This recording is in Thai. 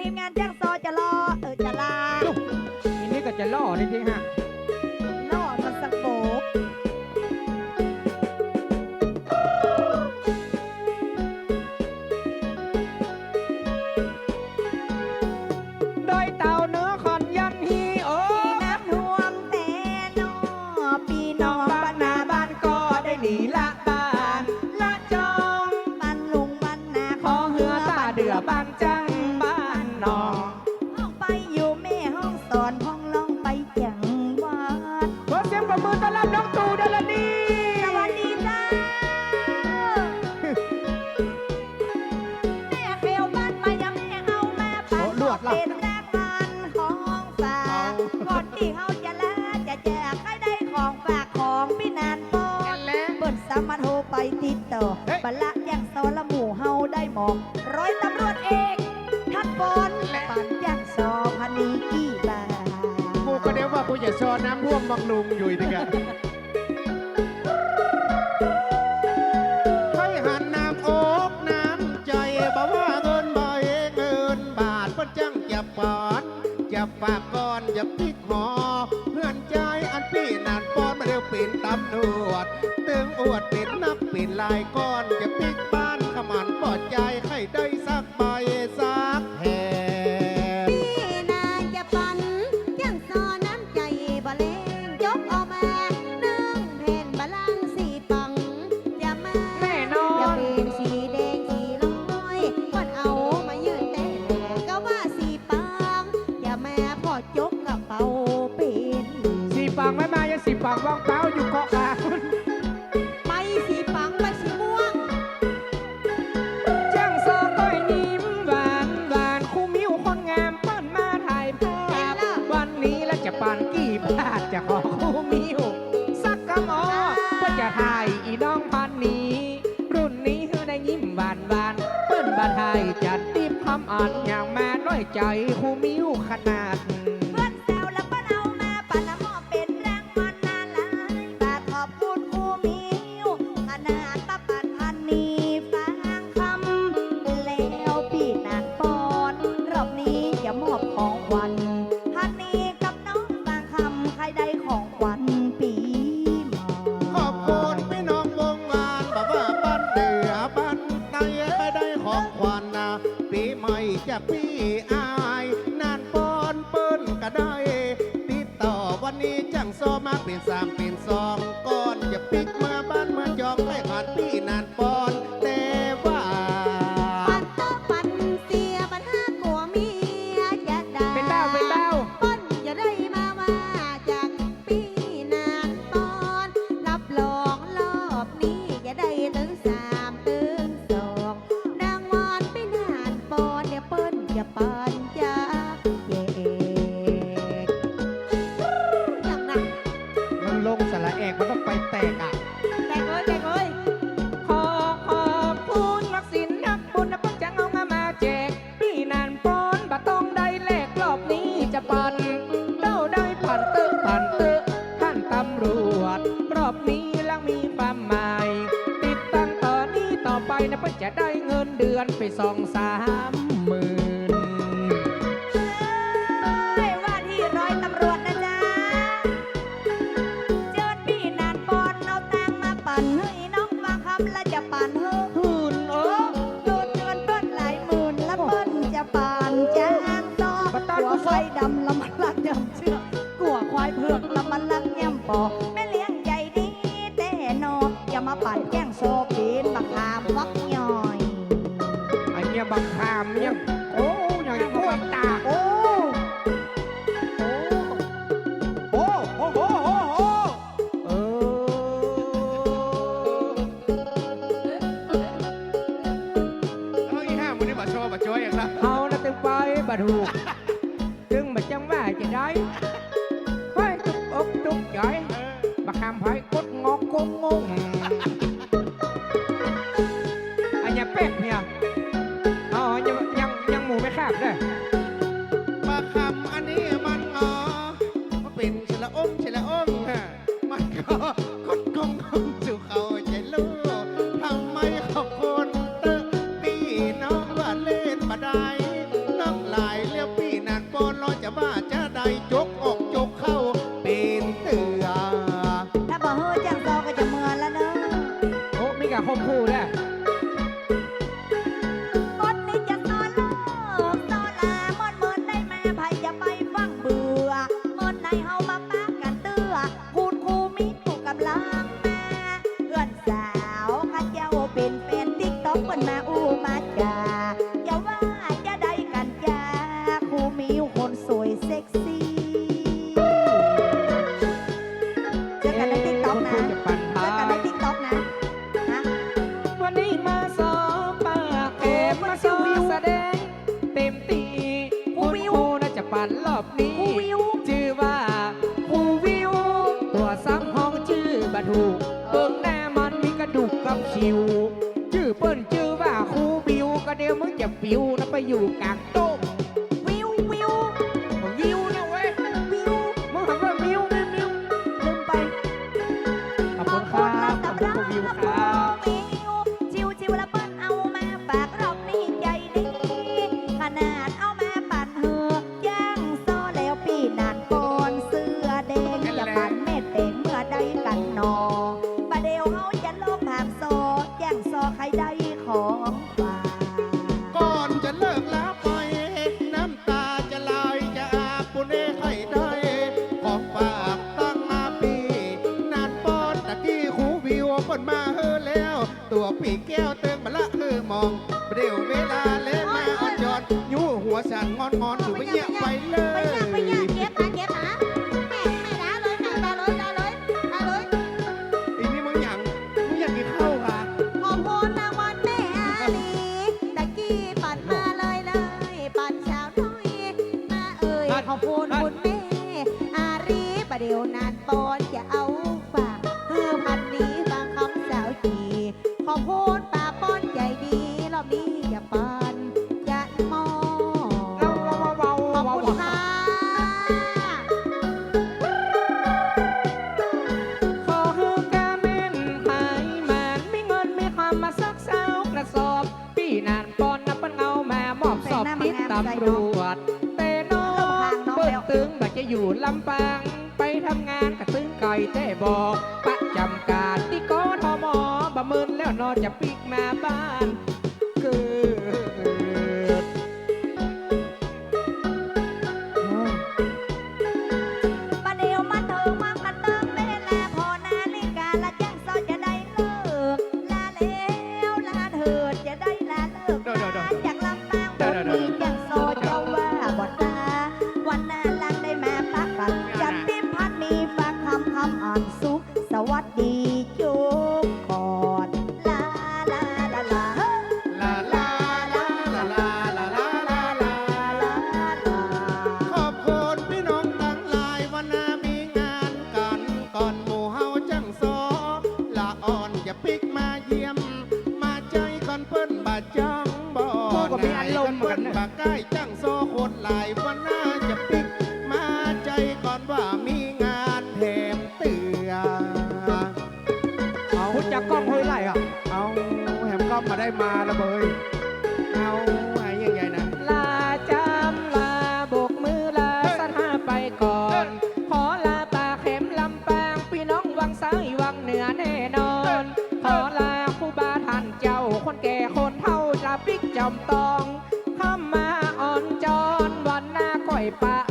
ทีมงานแจ้งซอจะรอเออจะลาอันนี้ก็จะล่อจริงๆฮะ มือต้อนรับน้องตู่เดลนีสวัสดีจ้าแม่เขวบ้านมายังแม่เอามาปันเป็นรางวัลของฝากก่อนที่เขาจะลาจะแจกให้ได้ของฝากของพี่นานปอนแล้วเปิดสามารถโทรไปติดต่อเฮ้ยบัลละยังซอละหมู่เฮาได้หมอกร้อยตำรวจเอก ก็เดี๋ยวว่ากูจะชอน้ำท่วมบังลุงอยู่ดีกันให้หันน้ำอกน้ำใจบอกว่าเงินบ่เองเงินบาทเพิ่นจังจะปอนจะฝากก่อนอย่าพิกหอเพื่อนใจอันพี่นานปอนมาเร็วป็นตำรวจตึงอวดป็นนักเป็นลายก้อนอย่าพลิกบ้านขมันปลอดใจให้ได้สักใบสักังว่างเปล่าอยู่เกาะกลางไปสีปังไปสีม่วงจ้างโซต้อยยิ้มหวานหวานคู่มิวคนงามปิ้นมาถ่ายภาพวันนี้แล้วจะปานกี่บาทจะขอคู่มิวสักคำออเพื่อจะถ่ายอีน้องพันนี้ รุ่นนี้เธอได้ยิ้มหวานหวานเปิ้นบานไทยจัดติบคำอ่านอย่างแม่น้อยใจคู่มิวขนาด ของขวัญนะปีใหม่จะปีอายนานปอนเปิ้นก็ได้ ติดต่อวันนี้จังซอมาเป็นสามเป็นสองก่อนอย่าปิกมาบ้านมาจองได้ผ่าดพี่นานปอน นี้ต่อไปนะเพิ่งจะได้เงินเดือนไปสองสามหมื่นเอ้ยว่าที่ร้อยตำรวจนะจ๊ะเจิญพี่นานปอนเอาตังมาปั่นให้น้องฟังคำและจะปั่นเฮ้อหื่นเออโดนเงินเปิ้นหลายหมื่นแล้วเปิ้นจะปั่นจ้างต่อบัตรตอนหัวกูไฟฟ้องดำละมันรักยำเชือกกลัวควายเผือกละมันรักแย่มปอแม่เลี้ยงใหญ่ดีแต่นออย่ามาปั่นแก เนี่ยโอ้ยอย่างกล้วยตาโอ้โอ้โอ้โอ้โอ้โอ้เออเอาอีห้ามันนี่มาโชว์มาโชว์อย่างละ เอาละตึงไปบาถูกถึงมาจังว่าจะได้ อยู่กลางโต๊ะวิววิววิวนะเว้ยวิวมึงถามว่ามิวไม่มิวลืมไปขอบคุณครับขอบคุณครูวิวครับชิวชิวแล้วเปิ้นเอามาฝากรอบนี้ใจดีขนาดเอามาปั่นเหือย่างโซแล้วพี่นานก่อนเสื้อแดงอย่าปั่นเม็ดแดงเมื่อใดกันหนอประเดี๋ยวเฮาจะลบหามโซแย่งโซใครได้ของ ยวเติงบละคือมองเร็วเวลาเล่นมาอ่อนยอนยู่หัวสั่นงอนงอนอยู่ไปเงียบไปเลย อีนี่มึงหยังมึงอยากกินข้าค่ะขอบคุณคุณแม่อารีประเดี๋ยวนานปอนำรวจเตน้องเปิดตึงบักจะอยู่ลำปาง ไปทำงานกระตึงก่แต่บอกประจำการที่กทมบะเมินแล้วนอนจะปีกมาบ้าน เปิ้นบาจังบ่กก็มีอารมณ์เหมือนกันนะเปิ้นบาใกล้จังโซโคตรหลายวันน่าจะปิดมาใจก่อนว่ามีงานแถมเตือเอาคุณจากกล้องห้ยไล่อะเอาแหมก็มาได้มาละเบย อมตองเข้ามาอ่อนจอนวันหน้าค่อยปะ